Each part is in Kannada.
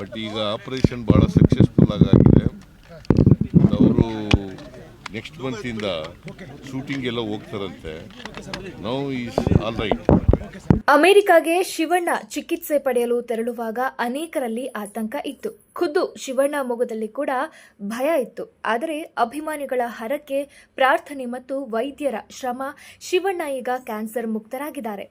ಬಟ್ ಈಗ ಆಪರೇಷನ್ ಭಾಳ ಸಕ್ಸಸ್ಫುಲ್ ಆಗಿದೆ ಅವರು ನೆಕ್ಸ್ಟ್ ಮಂತಿಂದ ಶೂಟಿಂಗ್ ಎಲ್ಲ ಹೋಗ್ತಾರಂತೆ. ನಾವು ಈಸ್ ಆಲ್ ರೈಟ್ ಅಮೆರಿಕಾಗೆ ಶಿವಣ್ಣ ಚಿಕಿತ್ಸೆ ಪಡೆಯಲು ತೆರಳುವಾಗ ಅನೇಕರಲ್ಲಿ ಆತಂಕ ಇತ್ತು. ಖುದ್ದು ಶಿವಣ್ಣ ಮೊಗದಲ್ಲಿ ಕೂಡ ಭಯ ಇತ್ತು. ಆದರೆ ಅಭಿಮಾನಿಗಳ ಹರಕೆ, ಪ್ರಾರ್ಥನೆ ಮತ್ತು ವೈದ್ಯರ ಶ್ರಮ ಶಿವಣ್ಣ ಈಗ ಕ್ಯಾನ್ಸರ್ ಮುಕ್ತರಾಗಿದ್ದಾರೆ.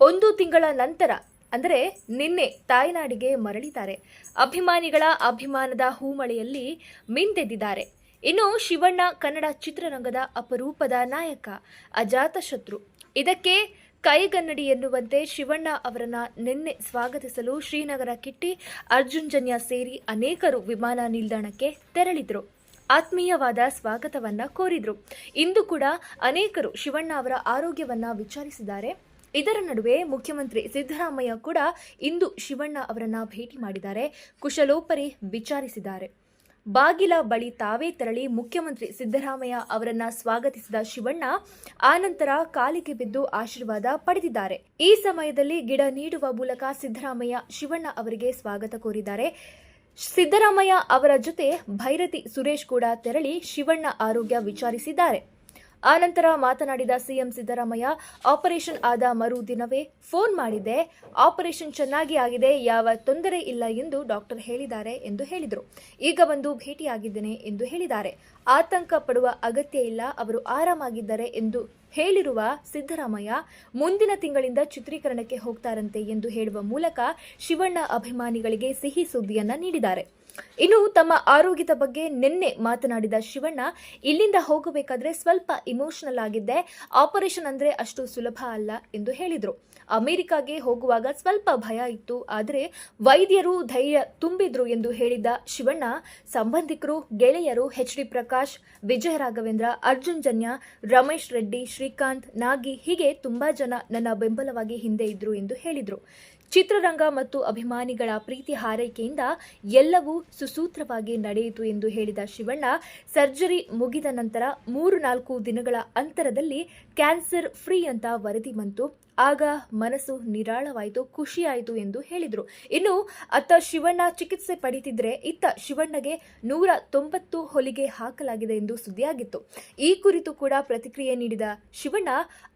ಒಂದು ತಿಂಗಳ ನಂತರ ಅಂದರೆ ನಿನ್ನೆ ತಾಯ್ನಾಡಿಗೆ ಮರಳಿದ್ದಾರೆ. ಅಭಿಮಾನಿಗಳ ಅಭಿಮಾನದ ಹೂಮಳೆಯಲ್ಲಿ ಮಿಂದೆದ್ದಿದ್ದಾರೆ. ಇನ್ನು ಶಿವಣ್ಣ ಕನ್ನಡ ಚಿತ್ರರಂಗದ ಅಪರೂಪದ ನಾಯಕ ಅಜಾತಶತ್ರು ಇದಕ್ಕೆ ಕೈಗನ್ನಡಿ ಎನ್ನುವಂತೆ ಶಿವಣ್ಣ ಅವರನ್ನ ನಿನ್ನೆ ಸ್ವಾಗತಿಸಲು ಶ್ರೀನಗರ ಕಿಟ್ಟಿ ಅರ್ಜುನ್ ಜನ್ಯ ಸೇರಿ ಅನೇಕರು ವಿಮಾನ ನಿಲ್ದಾಣಕ್ಕೆ ತೆರಳಿದ್ರು. ಆತ್ಮೀಯವಾದ ಸ್ವಾಗತವನ್ನ ಕೋರಿದ್ರು. ಇಂದು ಕೂಡ ಅನೇಕರು ಶಿವಣ್ಣ ಅವರ ಆರೋಗ್ಯವನ್ನ ವಿಚಾರಿಸಿದ್ದಾರೆ. ಇದರ ನಡುವೆ ಮುಖ್ಯಮಂತ್ರಿ ಸಿದ್ದರಾಮಯ್ಯ ಕೂಡ ಇಂದು ಶಿವಣ್ಣ ಅವರನ್ನ ಭೇಟಿ ಮಾಡಿದ್ದಾರೆ. ಕುಶಲೋಪರಿ ವಿಚಾರಿಸಿದ್ದಾರೆ. ಬಾಗಿಲ ಬಳಿ ತಾವೇ ತೆರಳಿ ಮುಖ್ಯಮಂತ್ರಿ ಸಿದ್ದರಾಮಯ್ಯ ಅವರನ್ನ ಸ್ವಾಗತಿಸಿದ ಶಿವಣ್ಣ ಆನಂತರ ಕಾಲಿಗೆ ಬಿದ್ದು ಆಶೀರ್ವಾದ ಪಡೆದಿದ್ದಾರೆ. ಈ ಸಮಯದಲ್ಲಿ ಗಿಡ ನೀಡುವ ಮೂಲಕ ಸಿದ್ದರಾಮಯ್ಯ ಶಿವಣ್ಣ ಅವರಿಗೆ ಸ್ವಾಗತ ಕೋರಿದ್ದಾರೆ. ಸಿದ್ದರಾಮಯ್ಯ ಅವರ ಜೊತೆ ಭೈರತಿ ಸುರೇಶ್ ಕೂಡ ತೆರಳಿ ಶಿವಣ್ಣ ಆರೋಗ್ಯ ವಿಚಾರಿಸಿದ್ದಾರೆ. ಆನಂತರ ಮಾತನಾಡಿದ ಸಿಎಂ ಸಿದ್ದರಾಮಯ್ಯ, ಆಪರೇಷನ್ ಆದ ಮರು ದಿನವೇ ಫೋನ್ ಮಾಡಿದೆ ಆಪರೇಷನ್ ಚೆನ್ನಾಗಿ ಆಗಿದೆ. ಯಾವ ತೊಂದರೆ ಇಲ್ಲ ಎಂದು ಡಾಕ್ಟರ್ ಹೇಳಿದ್ದಾರೆ ಎಂದು ಹೇಳಿದರು. ಈಗ ಬಂದು ಭೇಟಿಯಾಗಿದ್ದೇನೆ ಎಂದು ಹೇಳಿದ್ದಾರೆ. ಆತಂಕ ಪಡುವ ಅಗತ್ಯ ಇಲ್ಲ. ಅವರು ಆರಾಮಾಗಿದ್ದಾರೆ ಎಂದು ಹೇಳಿರುವ ಸಿದ್ದರಾಮಯ್ಯ, ಮುಂದಿನ ತಿಂಗಳಿಂದ ಚಿತ್ರೀಕರಣಕ್ಕೆ ಹೋಗ್ತಾರಂತೆ ಎಂದು ಹೇಳುವ ಮೂಲಕ ಶಿವಣ್ಣ ಅಭಿಮಾನಿಗಳಿಗೆ ಸಿಹಿ ಸುದ್ದಿಯನ್ನ ನೀಡಿದ್ದಾರೆ. ಇನ್ನು ತಮ್ಮ ಆರೋಗ್ಯದ ಬಗ್ಗೆ ನಿನ್ನೆ ಮಾತನಾಡಿದ ಶಿವಣ್ಣ, ಇಲ್ಲಿಂದ ಹೋಗಬೇಕಾದ್ರೆ ಸ್ವಲ್ಪ ಇಮೋಷನಲ್ ಆಗಿದ್ದೆ ಆಪರೇಷನ್ ಅಂದ್ರೆ ಅಷ್ಟು ಸುಲಭ ಅಲ್ಲ ಎಂದು ಹೇಳಿದರು. ಅಮೆರಿಕಾಗೆ ಹೋಗುವಾಗ ಸ್ವಲ್ಪ ಭಯ ಇತ್ತು, ಆದರೆ ವೈದ್ಯರು ಧೈರ್ಯ ತುಂಬಿದ್ರು ಎಂದು ಹೇಳಿದ ಶಿವಣ್ಣ, ಸಂಬಂಧಿಕರು, ಗೆಳೆಯರು ಎಚ್ ಡಿ ಪ್ರಕಾಶ್, ವಿಜಯ ರಾಘವೇಂದ್ರ, ಅರ್ಜುನ್ ಜನ್ಯ, ರಮೇಶ್ ರೆಡ್ಡಿ, ಶ್ರೀಕಾಂತ್, ನಾಗಿ ಹೀಗೆ ತುಂಬಾ ಜನ ನನ್ನ ಬೆಂಬಲವಾಗಿ ಹಿಂದೆ ಇದ್ರು ಎಂದು ಹೇಳಿದರು. ಚಿತ್ರರಂಗ ಮತ್ತು ಅಭಿಮಾನಿಗಳ ಪ್ರೀತಿ ಹಾರೈಕೆಯಿಂದ ಎಲ್ಲವೂ ಸುಸೂತ್ರವಾಗಿ ನಡೆಯಿತು ಎಂದು ಹೇಳಿದ ಶಿವಣ್ಣ, ಸರ್ಜರಿ ಮುಗಿದ ನಂತರ ಮೂರು ನಾಲ್ಕು ದಿನಗಳ ಅಂತರದಲ್ಲಿ ಕ್ಯಾನ್ಸರ್ ಫ್ರೀ ಅಂತ ವರದಿ ಬಂತು. ಆಗ ಮನಸ್ಸು ನಿರಾಳವಾಯಿತು, ಖುಷಿಯಾಯಿತು ಎಂದು ಹೇಳಿದರು. ಇನ್ನು ಅತ್ತ ಶಿವಣ್ಣ ಚಿಕಿತ್ಸೆ ಪಡೀತಿದ್ರೆ ಇತ್ತ ಶಿವಣ್ಣಗೆ ನೂರ ತೊಂಬತ್ತು ಹೊಲಿಗೆ ಹಾಕಲಾಗಿದೆ ಎಂದು ಸುದ್ದಿಯಾಗಿತ್ತು. ಈ ಕುರಿತು ಕೂಡ ಪ್ರತಿಕ್ರಿಯೆ ನೀಡಿದ ಶಿವಣ್ಣ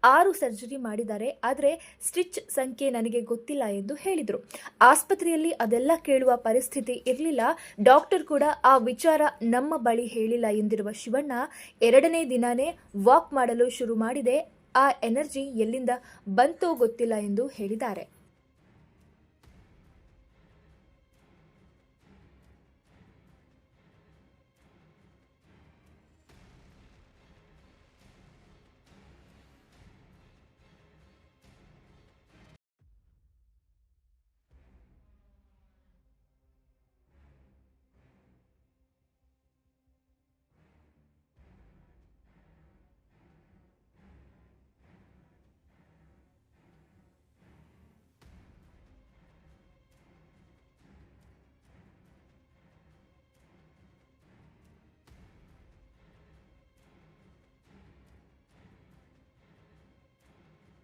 ಆರು ಸರ್ಜರಿ ಮಾಡಿದ್ದಾರೆ, ಆದರೆ ಸ್ಟಿಚ್ ಸಂಖ್ಯೆ ನನಗೆ ಗೊತ್ತಿಲ್ಲ ಎಂದು ಹೇಳಿದರು. ಆಸ್ಪತ್ರೆಯಲ್ಲಿ ಅದೆಲ್ಲ ಕೇಳುವ ಪರಿಸ್ಥಿತಿ ಇರಲಿಲ್ಲ. ಡಾಕ್ಟರ್ ಕೂಡ ಆ ವಿಚಾರ ನಮ್ಮ ಬಳಿ ಹೇಳಿಲ್ಲ ಎಂದಿರುವ ಶಿವಣ್ಣ ಎರಡನೇ ದಿನಾನೇ ವಾಕ್ ಮಾಡಲು ಶುರು ಮಾಡಿದೆ. ಆ ಎನರ್ಜಿ ಎಲ್ಲಿಂದ ಬಂತೋ ಗೊತ್ತಿಲ್ಲ ಎಂದು ಹೇಳಿದ್ದಾರೆ.